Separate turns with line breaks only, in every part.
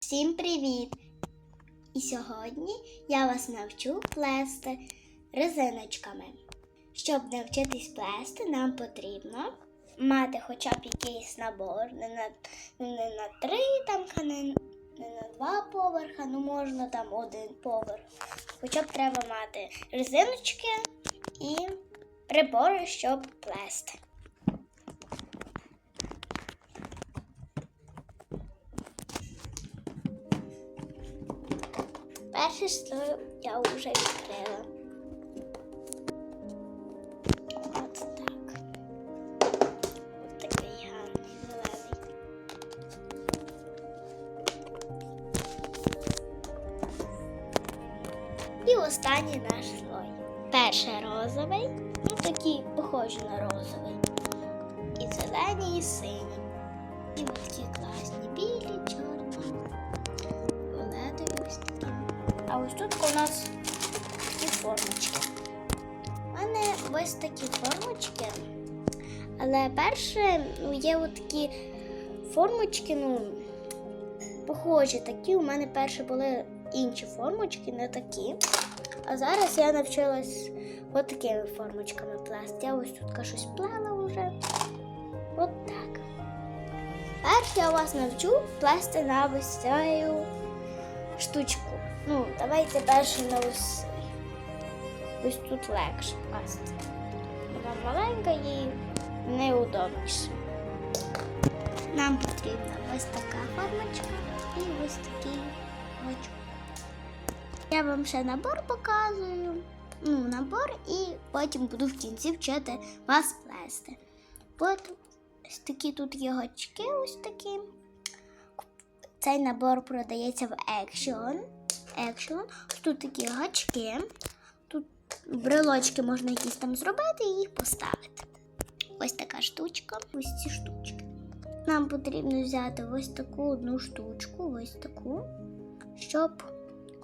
Всім привіт! І сьогодні я вас навчу плести резиночками. Щоб навчитись плести, нам потрібно мати хоча б якийсь набор, не на, не на три там, не, не на два поверха, ну можна там один поверх. Хоча б треба мати резиночки і прибори, щоб плести. Перше слой я вже відкрила. От так. От такий гарний зелений. І останній наш слой. Перший розовий, ну такий похожий на розовий. І зелений, і синій. І ось такі класні білі, чорні, ось тут у нас такі формочки. У мене ось такі формочки. Але перше ну, є такі формочки, ну, похожі такі. У мене перше були інші формочки, не такі. А зараз я навчилась от такими формочками плести. Я ось тут щось плела вже. От так. Перш я вас навчу плести на ось цю штучку. Ну, давайте перше на ось. Ось тут легше плести. Вона маленька і неудобніше. Нам потрібна ось така формочка і ось такий очок. Я вам ще набор показую. Ну, набор, і потім буду в кінці вчити вас плести. От ось такі тут є гачки, ось такі. Цей набор продається в Action. Action. Тут такі гачки. Тут брелочки можна якісь там зробити і їх поставити. Ось така штучка, ось ці штучки. Нам потрібно взяти ось таку одну штучку, ось таку, щоб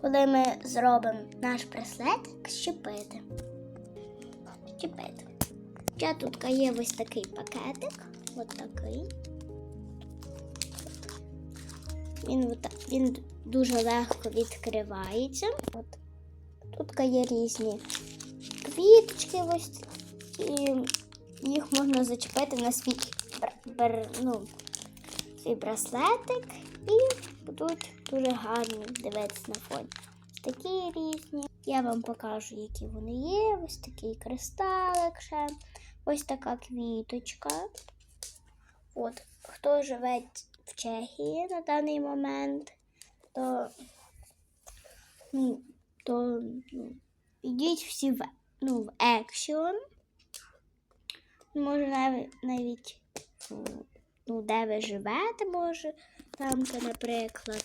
коли ми зробимо наш браслетик, щепити. Щепити. Ще тут є ось такий пакетик. Ось такий. Він, він дуже легко відкривається. От. Тут є різні квіточки, ось і їх можна зачепити на свій, бр- ну, свій браслетик і будуть дуже гарні дивитися на фоні. Ось такі різні. Я вам покажу, які вони є. Ось такий кристалик ще, ось така квіточка. От, хто живе в Чехії на даний момент, то, ну, то ну, йдіть всі в, ну, в Action. Може навіть, навіть ну, де ви живете, може, там, наприклад,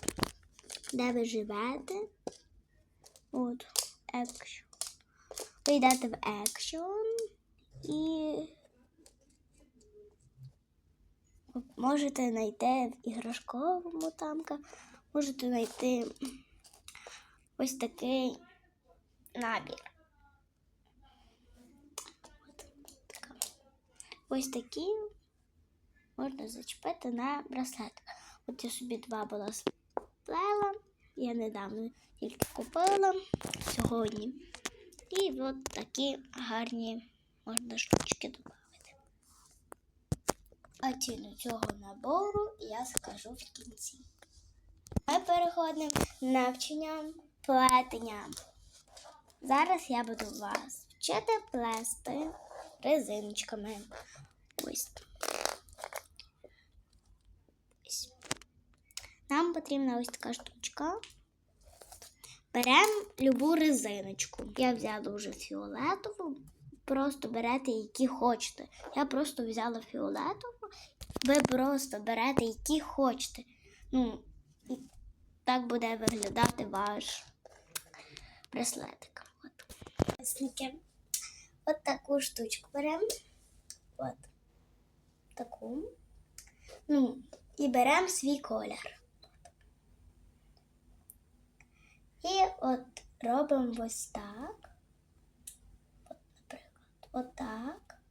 де ви живете. От, Action. Ви йдете в Action і можете знайти в іграшковому тамка, можете знайти ось такий набір. Ось такі можна зачепити на браслет. От я собі два була сплела, я недавно тільки купила сьогодні. І от такі гарні можна штучки додати. А ціну цього набору я скажу в кінці. Ми переходимо на навчання плетення. Зараз я буду вас вчити плести резиночками. Ось. Ось. Нам потрібна ось така штучка. Беремо любу резиночку. Я взяла вже фіолетову. Просто берете, які хочете. Я просто взяла фіолетову. Ви просто берете, які хочете. Ну, так буде виглядати ваш браслетик. От. От таку штучку беремо. От. Таку. Ну, і беремо свій колір. І от робимо ось так. От, наприклад, отак.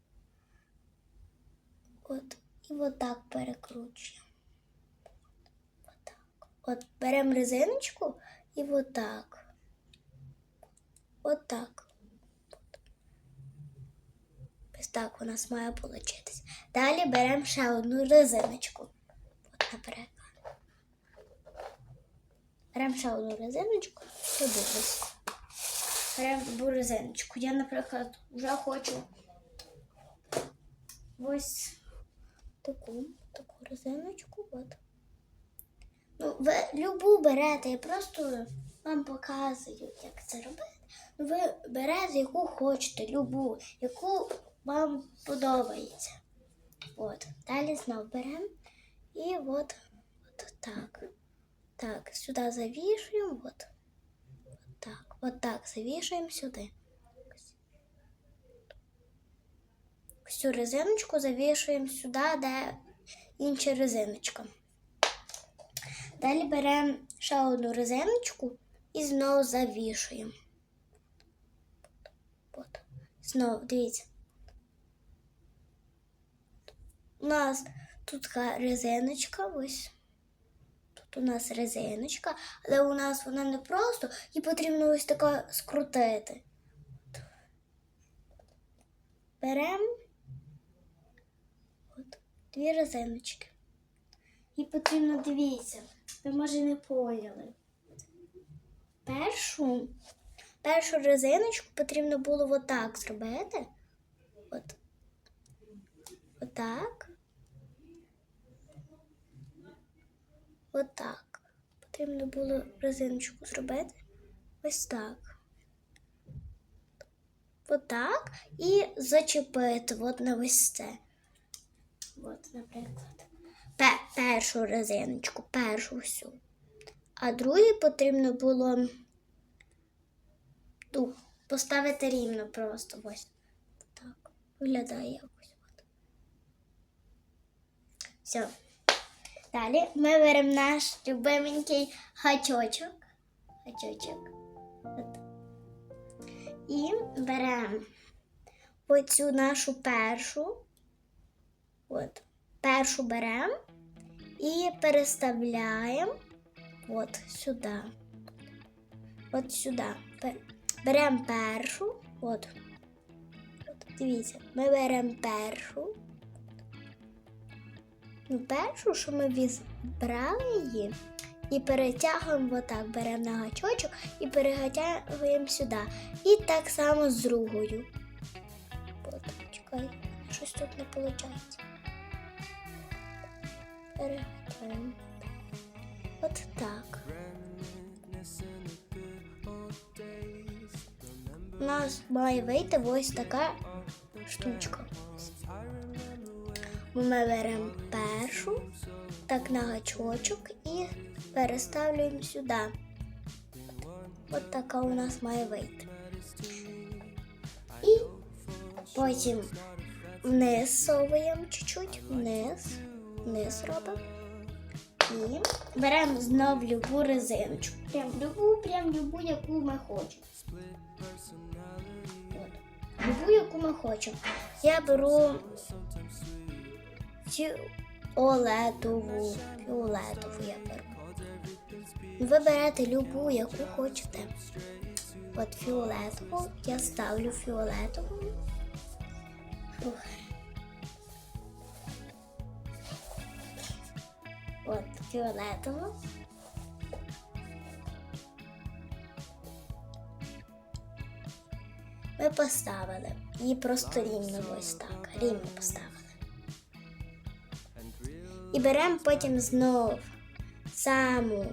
От, і отак перекручуємо. Отак. От беремо резиночку і отак. Отак. Ось так у нас має получитись. Далі беремо ще одну резиночку. От, наприклад. Беремо ще одну резиночку і ось. Беремо другу резиночку. Я, наприклад, вже хочу ось таку, таку резиночку. От. Ну, ви любу берете, я просто вам показую, як це робити. Ну, ви берете, яку хочете, любу, яку вам подобається. От. Далі знов беремо і от, от так. Так, сюди завішуємо, от. От так, от так завішуємо сюди. Всю резиночку завішуємо сюди, де інша резиночка. Далі беремо ще одну резиночку і знову завішуємо. От. Знову, дивіться. У нас тут така резиночка, ось. Тут у нас резиночка, але у нас вона не просто, її потрібно ось така скрутити. Беремо дві резиночки. І потрібно дивіться, ви може не поняли. Першу, першу резиночку потрібно було отак зробити. От. Отак. Отак. Потрібно було резиночку зробити. Ось так. Отак. І зачепити от на ось це. От, наприклад. Першу резиночку, першу всю. А другій потрібно було ну, поставити рівно просто ось. Так. Виглядає якось. Все. Далі ми беремо наш любименький гачочок. Гачочок. От. І беремо оцю нашу першу. От. Першу беремо і переставляємо от сюди. От сюди. Беремо першу. От. От. Дивіться, ми беремо першу. Ну, першу, що ми відбрали її, і перетягуємо отак, беремо на гачочок і перетягуємо сюди. І так само з другою. От, чекай, щось тут не виходить. Перегортаємо. От так. У нас має вийти ось така штучка. Ми беремо першу, так на гачочок і переставлюємо сюди. От така у нас має вийти. І потім вниз совуємо чуть-чуть, вниз, вниз робимо. І беремо знов любу резиночку. Прям любу, прям любу, яку ми хочемо. От. Любу, яку ми хочемо. Я беру фіолетову, фіолетову я беру. Ви берете любу, яку хочете. От фіолетову, я ставлю фіолетову. Фух. От фіолетову. Ми поставили. Її просто рівно ось так. Рівно поставили. І беремо потім знов саму,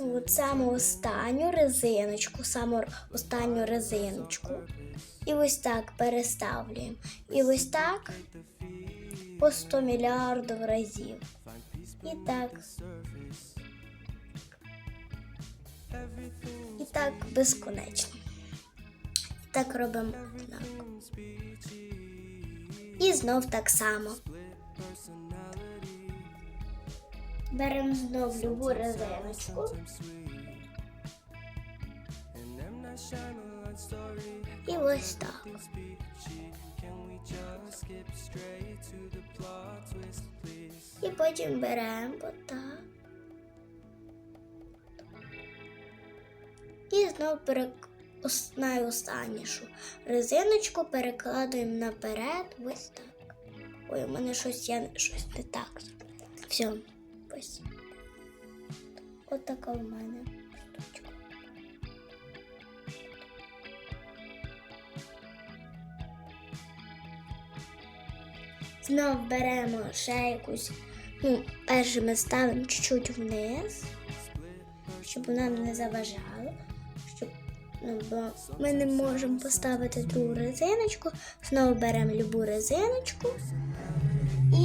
ну, от саму останню резиночку, саму останню резиночку. І ось так переставлюємо. І ось так по 100 мільярдів разів. І так. І так безконечно. І так робимо однаково. І знов так само. Беремо знов любу резиночку. І ось так. І потім беремо отак. І знову перек... найостаннішу резиночку перекладуємо наперед ось так. Ой, у мене щось я щось не так. Все, ось. Отака в мене штучка. Знов беремо ще якусь, ну, перше ми ставимо чуть-чуть вниз, щоб вона не заважала, ну, бо ми не можемо поставити другу резиночку. Знову беремо любу резиночку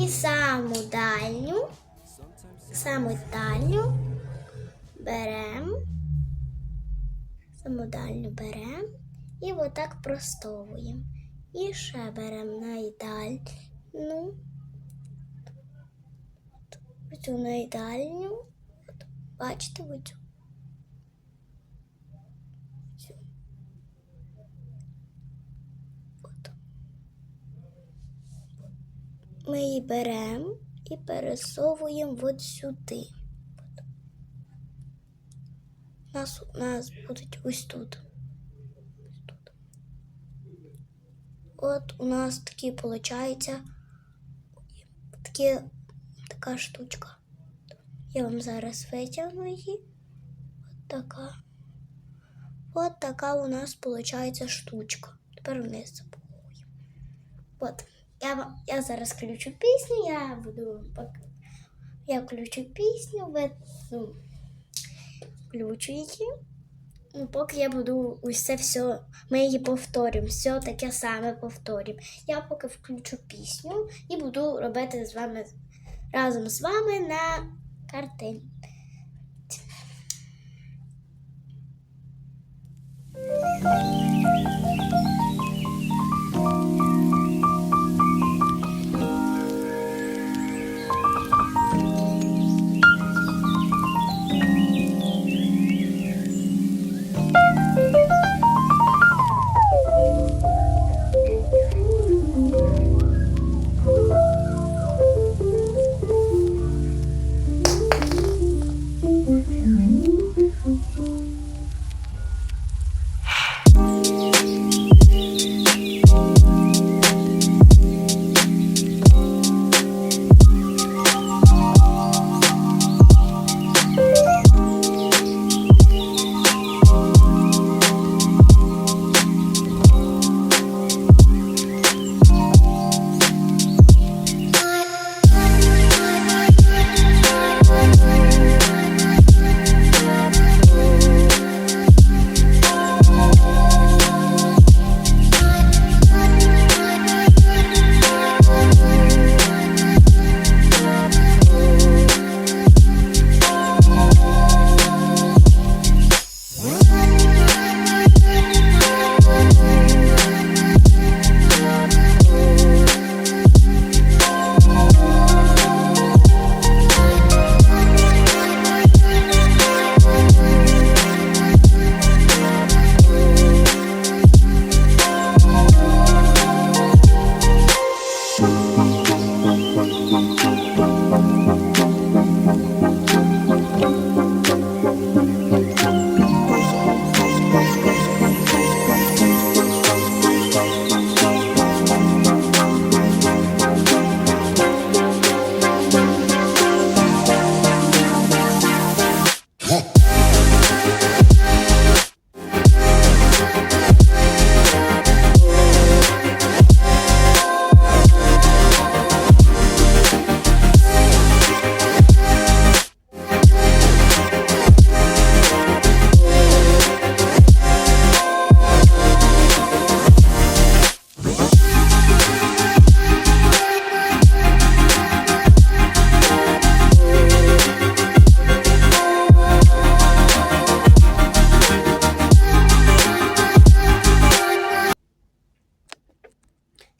і саму дальню, саму дальню беремо, саму дальню беремо і отак простовуємо. І ще беремо найдальну. Оцю найдальню. От, бачите оцю? Цю. Ми її беремо і пересовуємо от сюди. От. Нас, нас будуть ось тут. Ось тут. От у нас такі виходить такі, така штучка. Я вам зараз витягну її. От така. От така у нас виходить штучка. Тепер вниз запакуємо. От. Я, я зараз включу пісню, я буду. Я включу пісню, ви, ну, включу її. Ну, поки я буду це все, ми її повторюємо, все таке саме повторюємо. Я поки включу пісню і буду робити з вами разом з вами на картині.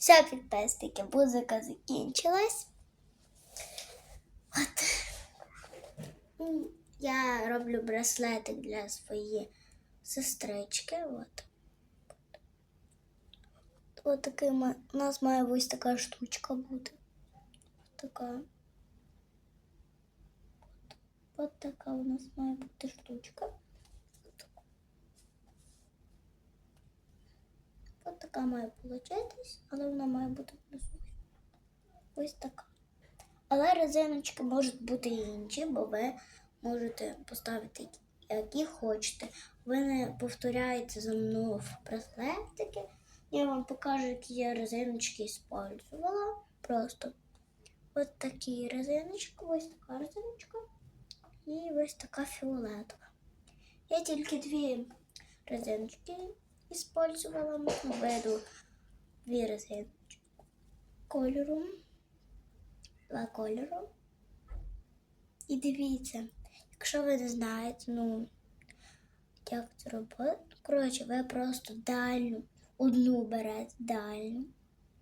Все, підписники, музика закінчилась. От. М, Я роблю браслетик для своєї сестрички. От. От такий ма- у нас має ось така штучка бути. Така. От така у нас має бути штучка. Ось така має получитись, але вона має бути внизу. Ось така. Але резиночки можуть бути інші, бо ви можете поставити які хочете. Ви не повторяєте за мною в браслетики. Я вам покажу, які я резиночки использувала. Просто ось такі резиночки, ось така резиночка і ось така фіолетова. Я тільки дві резиночки использувала. Ну, Виду резиночки кольору. Два кольору. І дивіться, якщо ви не знаєте, ну, як це робити, коротше, ви просто дальню, одну берете дальню,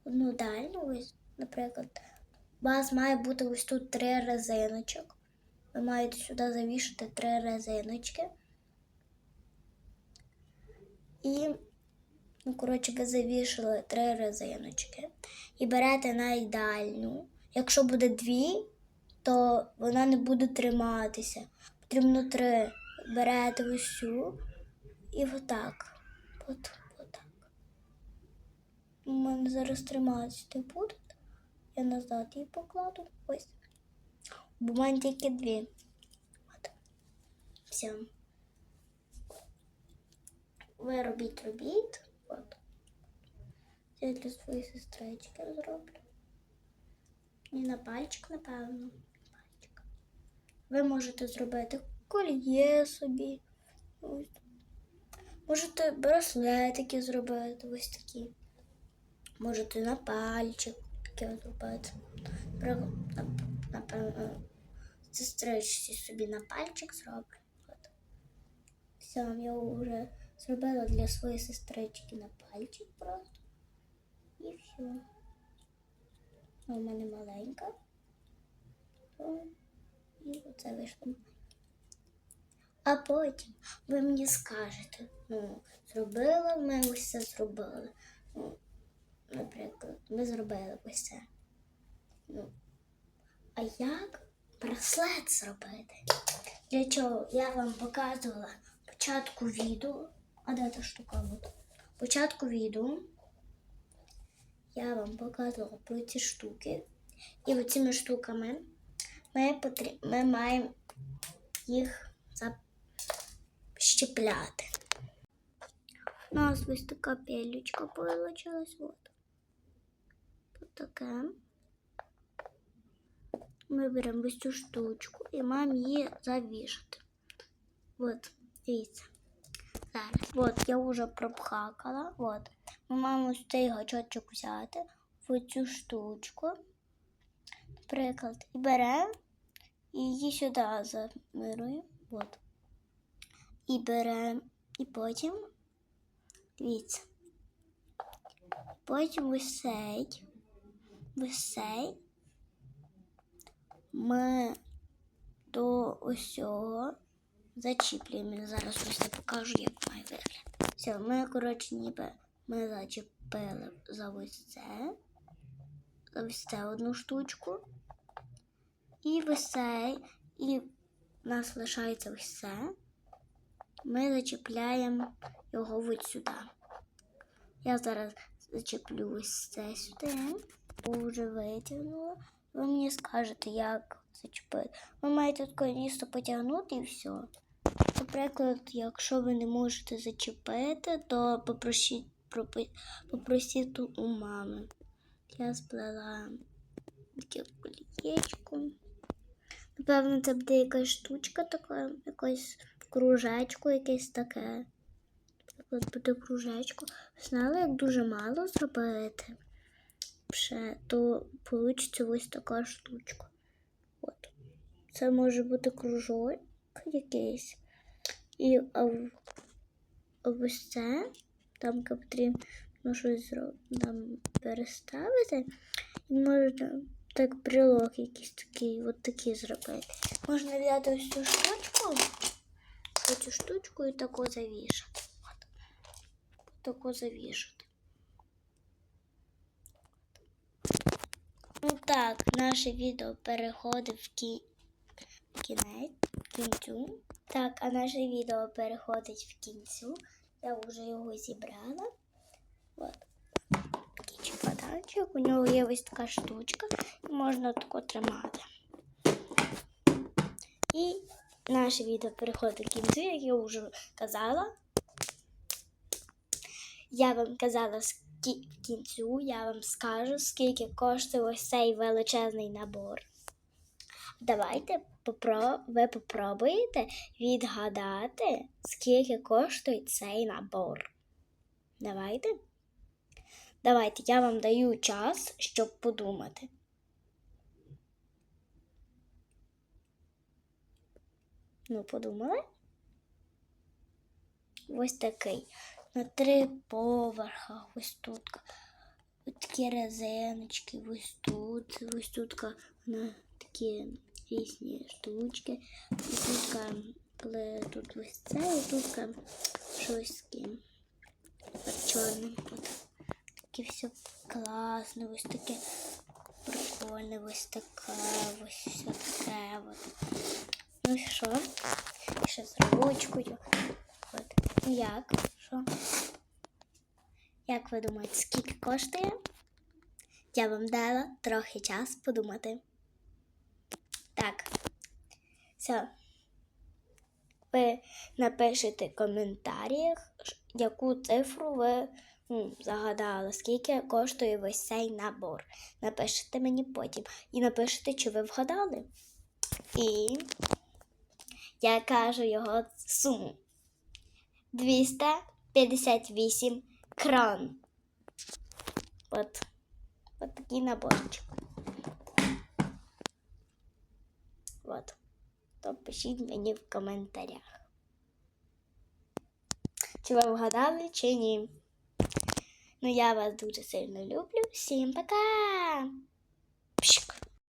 одну дальню, ось, наприклад, у вас має бути ось тут три резиночок. Ви маєте сюди завішати три резиночки. І, ну, коротше, ви завішали три резиночки. І берете найдальню. Якщо буде дві, то вона не буде триматися. Потрібно три. Берете ось і отак. От, отак. У мене зараз триматися не буде. Я назад її покладу. Ось. Бо в мене тільки дві. От. Все. Ви робіть, робіть. От. Я для своєї сестрички зроблю. І на пальчик, напевно. Пальчик. Ви можете зробити кольє собі. Ось. Можете браслетики зробити, ось такі. Можете на пальчик таке зробити. Напевно, сестричці собі на пальчик зроблю. От. Все, я вже зробила для своєї сестрички на пальчик просто. І все. У мене маленька. І оце вийшло. А потім ви мені скажете, ну, зробила ми ось це зробили. Ну, наприклад, ми зробили ось це. Ну, а як браслет зробити? Для чого я вам показувала початку відео. А де штука? От. Початку відео я вам показувала про ці штуки. І оцими штуками ми, потрі... ми маємо їх защепляти. У нас ось така пелючка получилась. Вот. Тут таке. Ми беремо ось цю штучку і маємо її завішати. От, дивіться. Зараз. От, я вже пропхакала. От. Ми маємо ось цей гачочок взяти в цю штучку. Наприклад, і беремо і її сюди замируємо. От. І беремо, і потім, дивіться, потім ось цей, ми до ось цього зачіплюємо. Зараз я покажу, як має вигляд. Все, ми, коротше, ніби ми зачепили за ось це, за ось це одну штучку. І ось цей, і в нас лишається ось це. Ми зачіпляємо його ось сюди. Я зараз зачеплю ось це сюди, вже витягнула. Ви мені скажете, як зачепити. Ви маєте таке місто потягнути і все. Наприклад, якщо ви не можете зачепити, то попросіть, попросіть у мами. Я сплела таке колієчко. Напевно, це буде якась штучка така, якась кружечко, якесь таке. Наприклад, буде кружечко. Знали, як дуже мало зробити ще, то вийде ось така штучка. От. Це може бути кружок якийсь. І ось це, там потрібно щось там переставити. І можна так брелок якийсь такий, от такий зробити. Можна взяти ось цю штучку, цю штучку і таку завішати. От. Таку завішати. Ну так, наше відео переходить в кі... кінець, кінцю. Так, а наше відео переходить в кінцю. Я вже його зібрала. От. Такий чемоданчик, у нього є ось така штучка, і можна тако тримати. І наше відео переходить до кінцю, як я вже казала. Я вам казала в кінцю, я вам скажу, скільки коштує ось цей величезний набор. Давайте попро... ви попробуєте відгадати, скільки коштує цей набор. Давайте. Давайте, я вам даю час, щоб подумати. Ну, подумали? Ось такий. На три поверха. Ось тут. Ось такі резиночки, ось тут, ось тут на такі різні штучки. Тут, коли тут ось це, і тут щось таке от чорним. От таке все класне, ось таке прикольне, ось таке, ось все таке. От. Ну що? Ще з ручкою. От. Ну як? Що? Як ви думаєте, скільки коштує? Я вам дала трохи час подумати. Так. Все. Ви напишете в коментарях, яку цифру ви ну, загадали, скільки коштує весь цей набор. Напишете мені потім. І напишете, чи ви вгадали. І я кажу його суму. 258 крон. От, от такий наборчик. От. То пишіть мені в коментарях. Чи ви вгадали, чи ні. Ну, я вас дуже сильно люблю. Всім пока! Пшик.